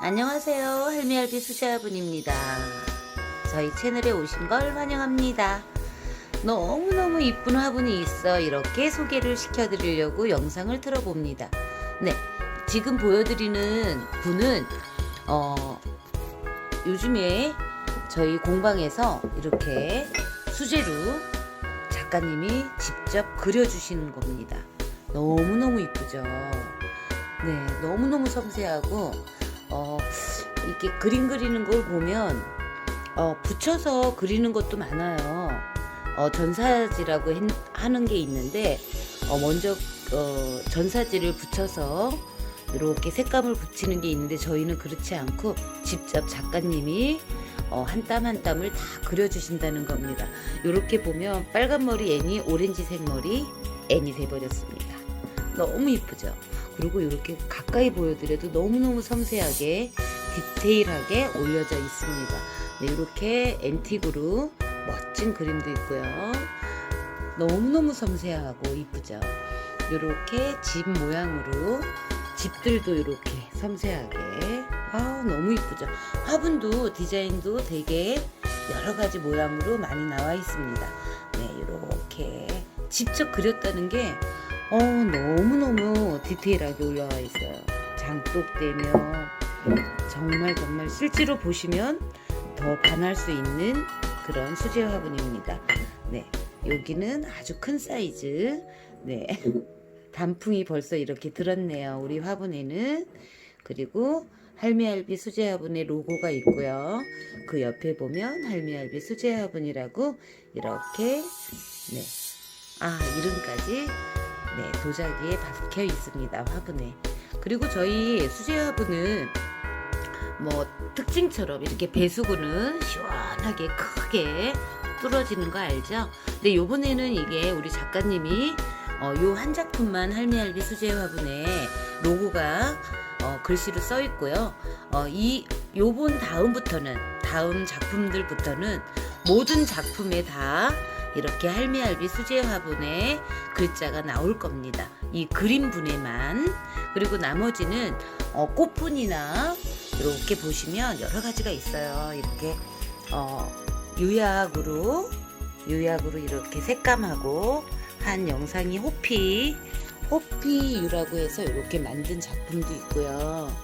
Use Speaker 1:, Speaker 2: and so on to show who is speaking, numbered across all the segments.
Speaker 1: 안녕하세요. 할미할비 수자분입니다. 저희 채널에 오신 걸 환영합니다. 너무너무 이쁜 화분이 있어 이렇게 소개를 시켜드리려고 영상을 틀어봅니다. 네, 지금 보여드리는 분은 어, 요즘에 저희 공방에서 이렇게 수제로 작가님이 직접 그려주시는 겁니다. 너무너무 이쁘죠? 네, 너무너무 섬세하고, 어, 이렇게 그림 그리는 걸 보면, 어, 붙여서 그리는 것도 많아요. 어, 전사지라고 했- 하는 게 있는데, 어, 먼저, 어, 전사지를 붙여서 이렇게 색감을 붙이는 게 있는데, 저희는 그렇지 않고, 직접 작가님이 어, 한 땀 한 땀을 다 그려주신다는 겁니다. 이렇게 보면 빨간 머리 애니, 오렌지색 머리 애니 돼버렸습니다. 너무 이쁘죠? 그리고 이렇게 가까이 보여드려도 너무너무 섬세하게 디테일하게 올려져 있습니다. 네, 이렇게 앤틱으로 멋진 그림도 있고요. 너무너무 섬세하고 이쁘죠? 이렇게 집 모양으로 집들도 이렇게 섬세하게 아 너무 이쁘죠 화분도 디자인도 되게 여러 가지 모양으로 많이 나와 있습니다 네 이렇게 직접 그렸다는 게 어, 너무너무 디테일하게 올라와 있어요 장독대며 정말 정말 실제로 보시면 더 반할 수 있는 그런 수제 화분입니다 네 여기는 아주 큰 사이즈 네 단풍이 벌써 이렇게 들었네요. 우리 화분에는. 그리고 할미할비 수제 화분의 로고가 있고요. 그 옆에 보면 할미할비 수제 화분이라고 이렇게 네. 아, 이름까지 네, 도자기에 박혀 있습니다. 화분에. 그리고 저희 수제 화분은 뭐 특징처럼 이렇게 배수구는 시원하게 크게 뚫어지는 거 알죠? 근데 요번에는 이게 우리 작가님이 어, 요한 작품만 할미할비 수제 화분에 로고가 어, 글씨로 써 있고요. 어, 이 요번 다음부터는 다음 작품들부터는 모든 작품에 다 이렇게 할미할비 수제 화분에 글자가 나올 겁니다. 이 그림 분에만 그리고 나머지는 어, 꽃분이나 이렇게 보시면 여러 가지가 있어요. 이렇게 어, 유약으로 유약으로 이렇게 색감하고 한 영상이 호피 호피유라고 해서 이렇게 만든 작품도 있고요.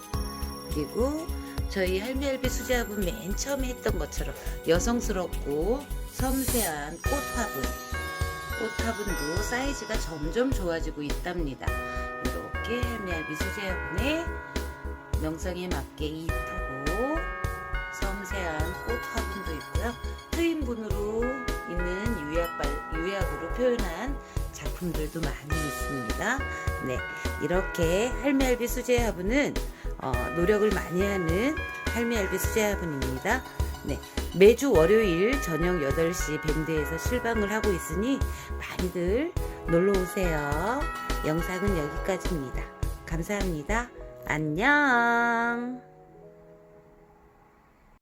Speaker 1: 그리고 저희 할미할비 수제화분 맨 처음에 했던 것처럼 여성스럽고 섬세한 꽃화분 꽃화분도 사이즈가 점점 좋아지고 있답니다. 이렇게 할미할비 수제화분의 명성에 맞게 이쁘고 섬세한 꽃화분도 있고요. 트윈분으로 있는 유약발, 유약으로 표현한 작품들도 많이 있습니다. 네, 이렇게 할미할비 수제 화분은 어, 노력을 많이 하는 할미할비 수제 화분입니다. 네, 매주 월요일 저녁 8시 밴드에서 실방을 하고 있으니 많이들 놀러 오세요. 영상은 여기까지입니다. 감사합니다. 안녕.